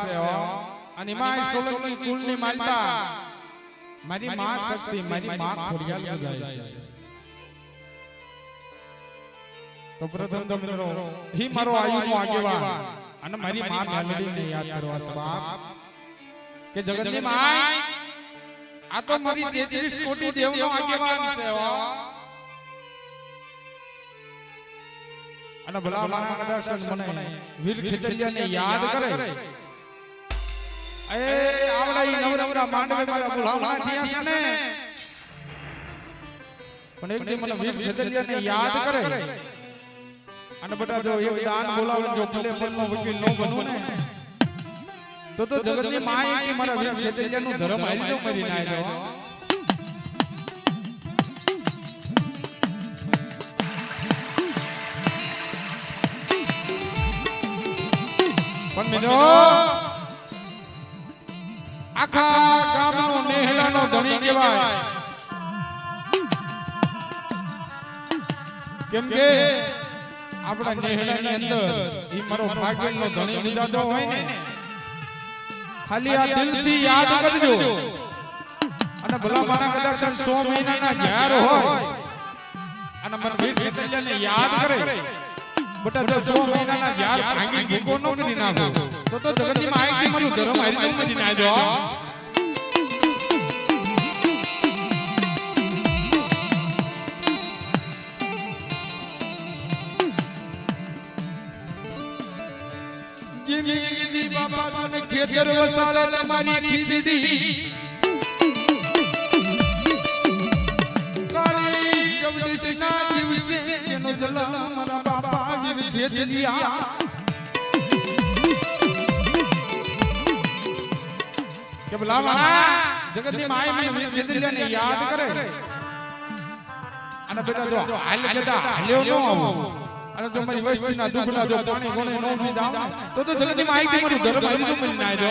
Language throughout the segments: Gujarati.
છે હો. અને એમાં સોલંકી કુળની માલપા મારી માં શક્તિ મારી માં ખોડિયાલ પૂજાય છે તો પ્રથમ તો મિત્રો હી મારો આયુનો આગેવાન. અને મારી માં મેલડીને યાદ કરવા છે કે જગતની માય આ તો મારી 33 કોટી દેવનો આગેવાન છે હો. અને ભલા મારા કદાક્ષન મને વીર ખેતરિયાને યાદ કરે એ આવડા ઈ નવરવરા માંડવે મારા બોલાવણા થયા છે ને પણ એક દી મને વીર ખેતરિયાને યાદ કરે અને બધા જો એક દાન બોલાવે જો ભલે ભલનો વકીલ નો બનું ને તો તો જગતની માય કે મારા વીર ખેતરિયાનું ધર્મ હાલી જો મરી ના પણ મિત્રો આખા ગામનો નેહલાનો ધણી કહેવાય કેમ કે આપણા નેહલાની અંદર ઈ મારો ભાગ્યનો ધણી વિરાજો હોય ને ખાલી આ દિલથી યાદ કરજો અને ભલા મારા કદાચ 100 મહિનાના ઘેર હોય અને મને ખેતરિયાને યાદ કરે બટા જો 100 મહિનાના ઘેર ભાંગી ભૂકો નો કરી નાખો તો તો જગતની માહિતી મારું ધર્મ હારી તો મરી ના જો ખેતર વસાલે મારી ખીચડી કાળી જગદીશના દિવસે એનો જલમ મારા બાપા જેવી ભેદલિયા કે જગતની માય મને ભેદલિયાને યાદ કરે. અને બેટા જો હાલ કેતા હાલ્યો નો આવો. અને જો મારી વસ્તીના દુખડા જો પાણી ગોણે નો પીધા તો તો જગતની માય કે મારું ધર્મ હારી તો મને ના જો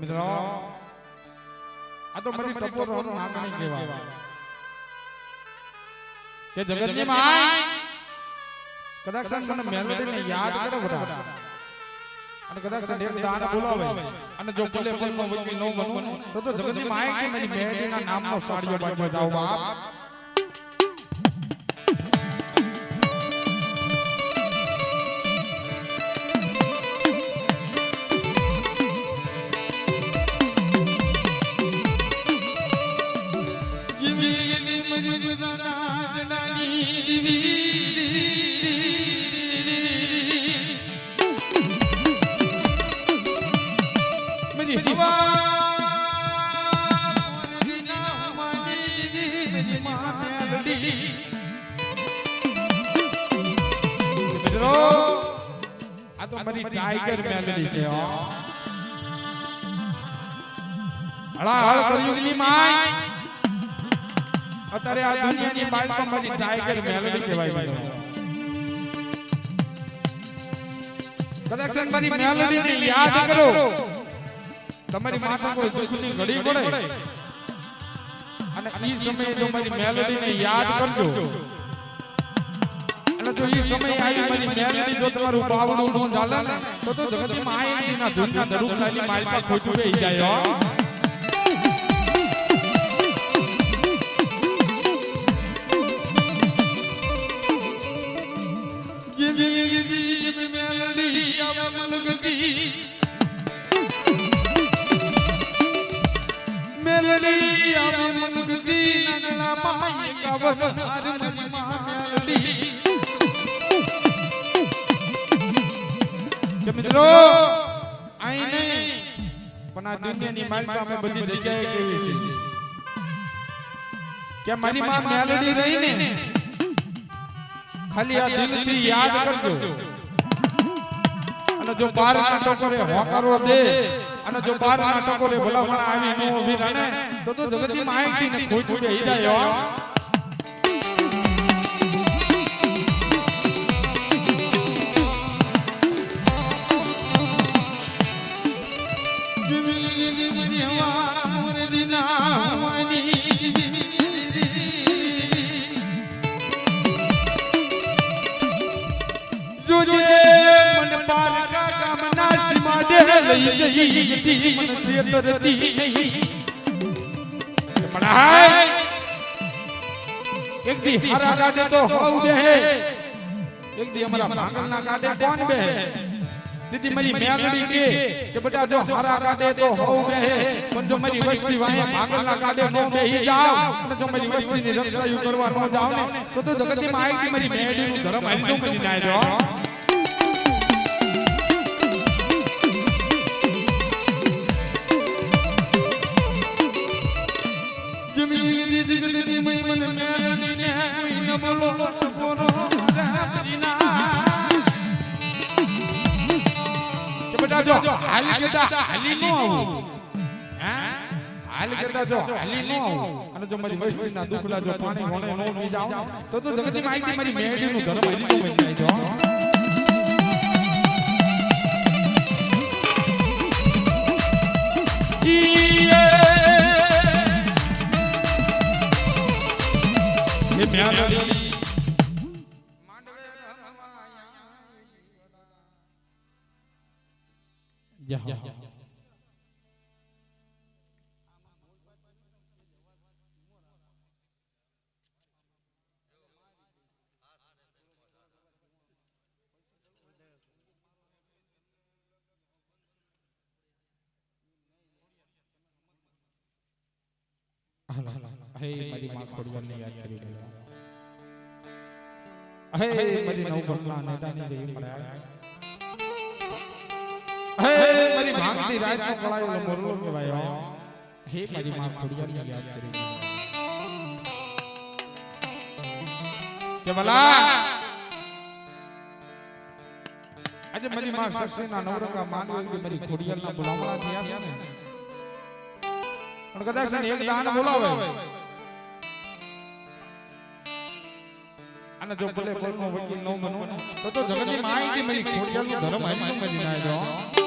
મિત્રો આ તો મારી કહેવાય. કે જગતની માય કદાચ મને મેલડીને યાદ કરો બધા અને કદાચ એક દાન બોલાવે. અને જો ભલે ભલે નો બનું તો તો જગતની માય કે મારી બેટીના નામનો સાડિયો બાંધવા જાવ બાપ. મિત્રો આ તો મારી ટાઈગર મેલડી છે હો. કળયુગની માય. અત્યારે આ દુનિયાની બાઈકમાં મારી ટાઈગર મેલડી કહેવાય કદાચ મારી મેલડીને યાદ કરો. તમારી માથે કોઈ દુઃખની ઘડી પડે. અને ઈ સમયે જો મારી મેલડીને યાદ કરજો. અને જો ઈ સમય આવી મારી મેલડી જો તમારું પાવડું નું ચાલે ને તો તો જગતમાં આઈ ના ધૂનના ધરૂ ખાલી માલપા ખોટું બેહી જાય નગલા માય ગાવન હાર મની મેલડી મિત્રો આઈ નહીં પણ આ દુનિયાની માલિકા અમે બધી જગ્યાએ કેવી છે કે મારી માં મેલડી રહી ને ખાલી આ દિલથી યાદ કરજો. અને જો બાર ના ટકોરે હોકારો દે, અને જો બાર ના ટકોરે ભલામણ આવી નો ઊભી રહે તો તો જગતની માહિતી ને ખોટ બેહી જાય સીમાડે લઈ જઈ હતી મન નહીં મણાય એક દી હારા ગાડે તો હોવ બેહે એક દી અમારા ભાંગલના ગાડે કોણ બેહે દીદી મારી મેગડી કે કે બેટા જો હારા કાડે તો હોવ બે પણ જો મારી વસ્તી વાહે ભાંગલના કાડે નો બેહી જાવ અને જો મારી વસ્તીની રક્ષા કરવા નો જાવ ને તો તો જગતની માહિતી મારી મેડીનું ધર્મ હાલતું કરી નાખજો કે જો હાલી કેતા હાલી નો આવું હે હાલી કેતા જો હાલી નો આવું અને જો મારી વૈષ્ણવ ના દુખલા જો પાણી વણે નો પી જાવ તો તો જગતની માહિતી મારી મેડી નું ધર્મ હાલી નો બની જાય જો એ મેલડી જા હાલો હે મારી માં ખોડવાની યાદ કરી લેવા હે મારી નવ ભગવાન નેતા ની રે મળ્યા હે મારી ભાંગતી રાત નો કળાયો મોરલો કહેવાય. હે મારી માં ખોડવાને યાદ કરી. કે ભલા આજે મારી માં સસરીના નવરંગા માનવી મારી ખોડિયાલના બોલાવવા થયા છે ને. પણ કદાચ એક દાન બોલાવે. અને જો ભલે કોઈનો વકીલ ન બનો તો તો જગતની માહિતી મારી ખોડિયાલનું ધર્મ હાલ્યું મળી જાય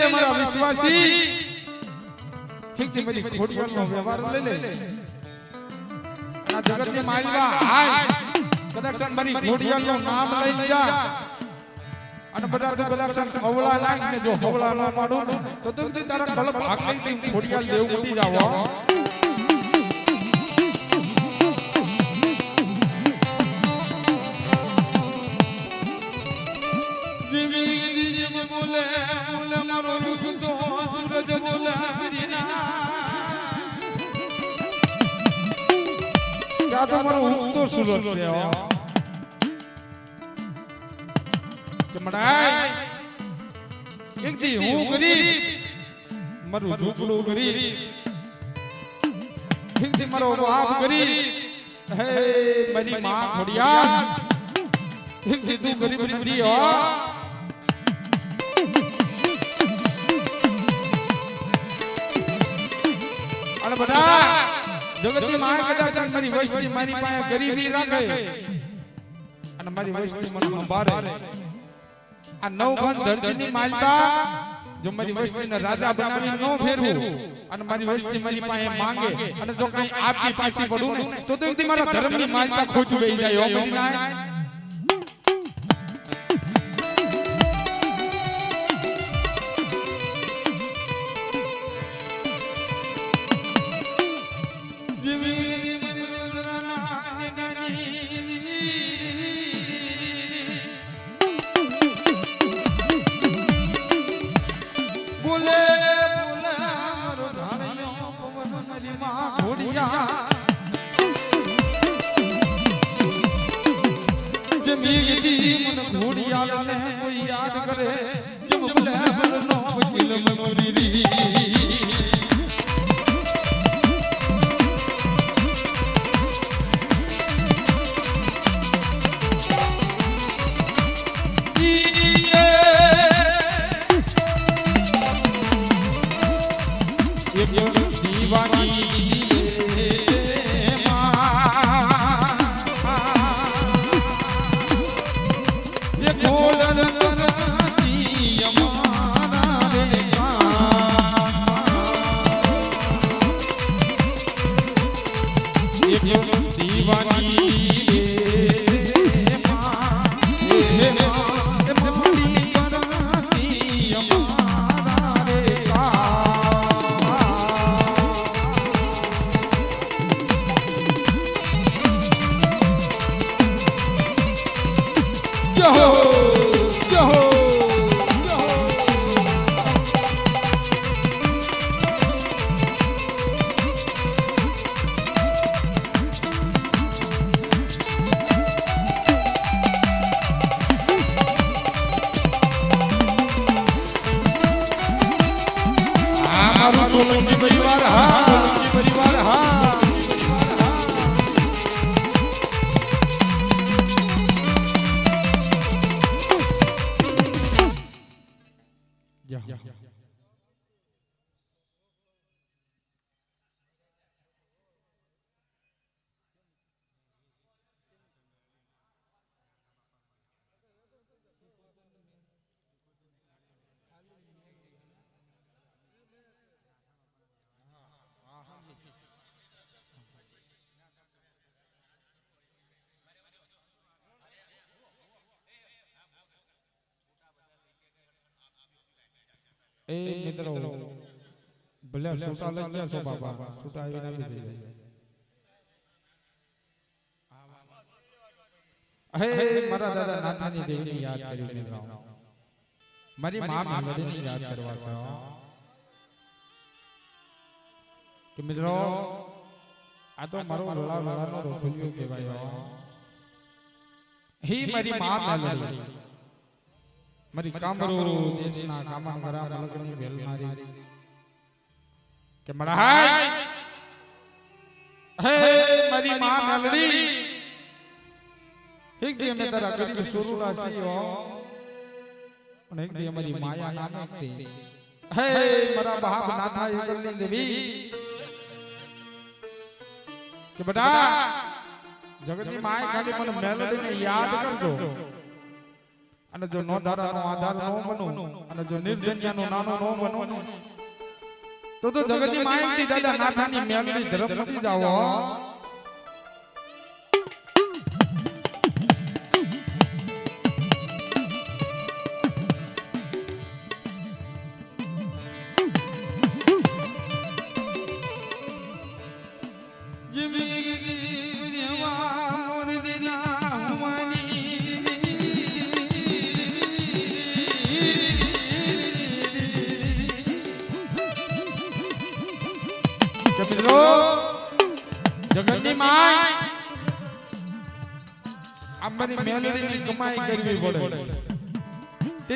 લે મારા વિશ્વાસી. ઠીકથી મારી ખોડિયાનો વ્યવહાર લઈ લે. આ જગતની માલિકા હાય. કદાચ મારી ખોડિયાનું નામ લઈ જા. અને બધા તો બધા હવળા નાખીને જો હવળા ન પાડું તો તું તારા લઈ તું ખોડિયાલ દેવ ઉડી જાવ. ક્યાં તો મારો ઉગતો સૂરજ છે. કે મડાય એક દી હું ગરીબ મારું ઝૂંપડું ગરીબ એક દી મારો બાપ ગરીબ હે મારી માં ખોડિયાર એક દી તું ગરીબ નીકળી હો અને બધા જગતની માં કદાચ મારી વસ્તી મારી પાસે ગરીબી રાખે અને મારી વસ્તી મને સંભાળે આ નવ ઘન ધરતીની માલતા જો મારી વસ્તીને રાજા બનાવી ન ફેરવું અને મારી વસ્તી મારી પાસે માંગે અને જો કઈ આપી પાછી પડું ને તો તો મારા ધર્મની માલતા ખોટું બેહી જાય ઓમ નાય. Bienvenue એક દીવાની એ મિત્રો ભલે છૂટા લઈ ગયા છો બાબા છૂટા આવીને આપી દેજો હે મારા દાદા નાથાની દેવીને યાદ કરી મિત્રો મારી મા મેલડીને યાદ કરવા છે. કે મિત્રો આ તો મારો રોલા લોલાનો રોકલિયો કહેવાય હો. મારી મા મેલડી. મારી કામરો દેશના કામા મરા મલકની વેલ મારી. કે મડાય હે મારી માં મેલડી! એક દી અમે તારા ગરીબ સુરુલા સીઓ અને એક દી અમારી માયા નામે હતી. હે મારા બાપ નાથા એકલની દેવી કે બેટા જગતની માય ખાલી મને મેલડીને યાદ કરજો. અને જો નો ધારાનો આધાર નો બનો અને જો નિર્જન્યાનો નાનો નો બનો તો તો જગતની માહિતી દાદા નાથાની મેલડી ધરમ નથી જાવો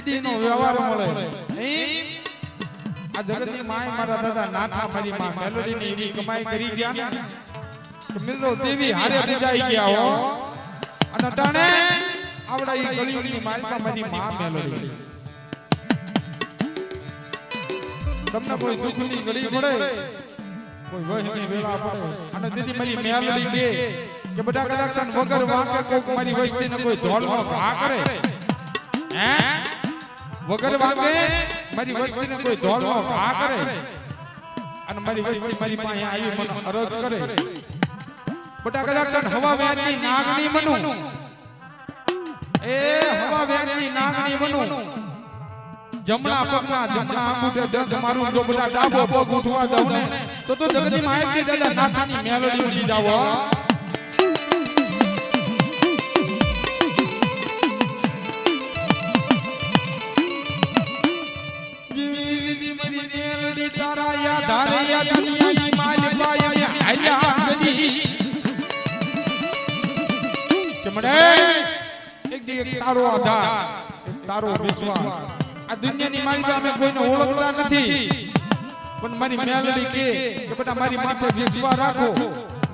તેથી નો વ્યવહાર મળે. આ જગતની માય મારા દાદા નાથા મારી માં મેલડીની એવી કમાઈ કરી ગયા ને મિલો દેવી હારે પૂજાઈ ગયા હો. અને ટાણે આવડા ઈ ગળીઓની માલકા મારી માં મેલોડી. તમને કોઈ દુઃખની ગળી પડે? કોઈ વહેની વેલા પડે? અને દીદી મારી મેલોડી કે કે બધા કદાચ વગર વાંકે કોક મારી વસ્તીને કોઈ ધોલમાં ભા કરે? હે? વગર વાગે મારી વસ્તીને કોઈ ઢોલનો ઘા કરે. અને મારી વસ્તી મારી પાસે આવી મને અરજ કરે. બટા કદાચ હવા વ્યાજની નાગની મનુ એ હવા વ્યાજની નાગની મનુ જમણા પગના જમણા આંગૂઠે દર્દ મારું જો બધા ડાબો પગ ઉઠવા દઉં ને તો તો જગતની માહિતી દાદા નાથાની મેલોડી ઉડી જાવ મળે એક દી તારો આધાર તારો વિશ્વાસ. આ દુનિયાની માલિકા અમે કોઈને ઓળખતા નથી. પણ મારી મેલડી કે કે બેટા મારી માથે વિશ્વાસ રાખો.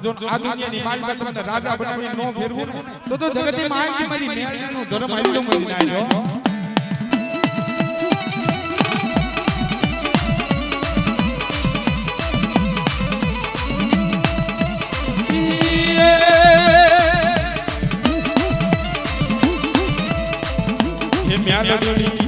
જો આ દુનિયાની માલિકા તમને રાજા બનાવી નો ફેરવું તો તો જગતની માલિકી મારી મેલડીનો ધર્મ આલ્યો મરી નાખ્યો. હે મ્યાલડી માંડવી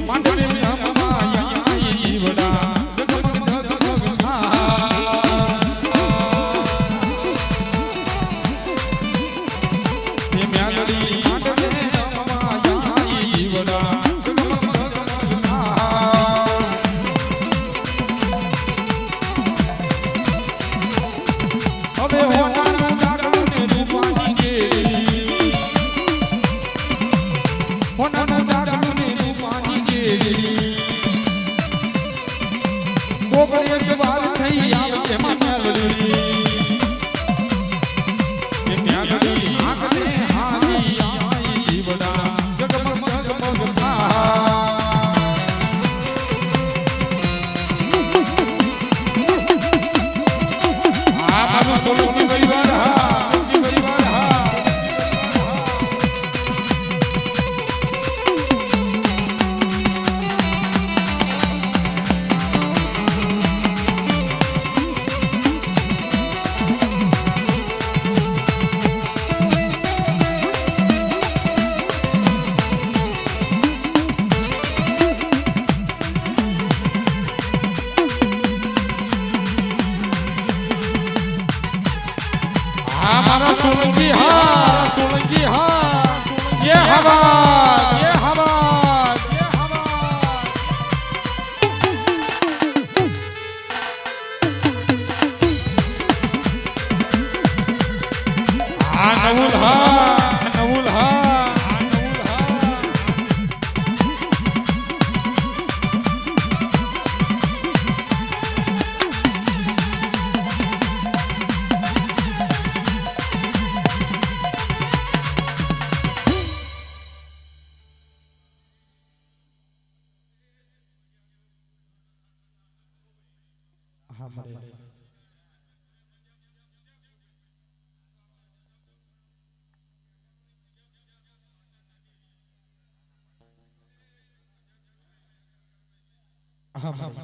મળે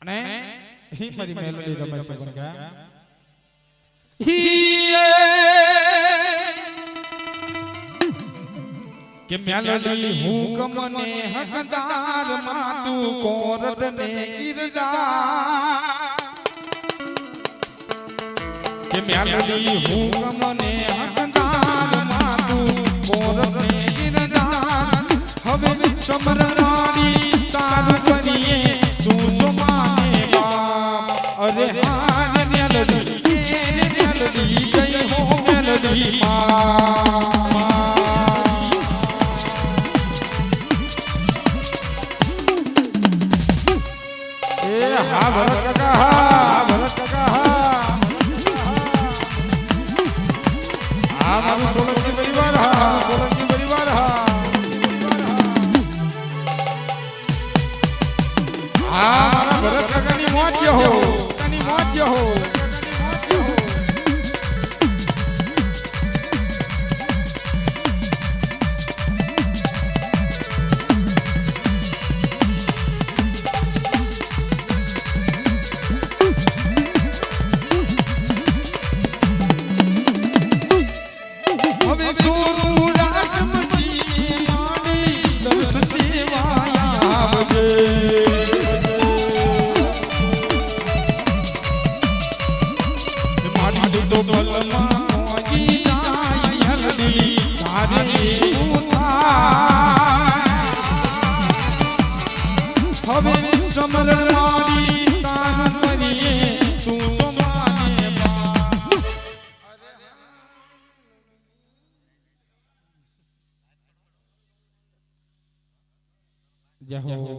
અને હી મારી મેલોડી તમે સગન ગયા કે મેલડી હુકમ ને હકદાર માતુ કોરત ને ગિરદાર. કે મેલડી હુકમ ને હકદાર માતુ કોરત ને ગિરદાર. હવે સમરણાની મેલડી જય હો જય હો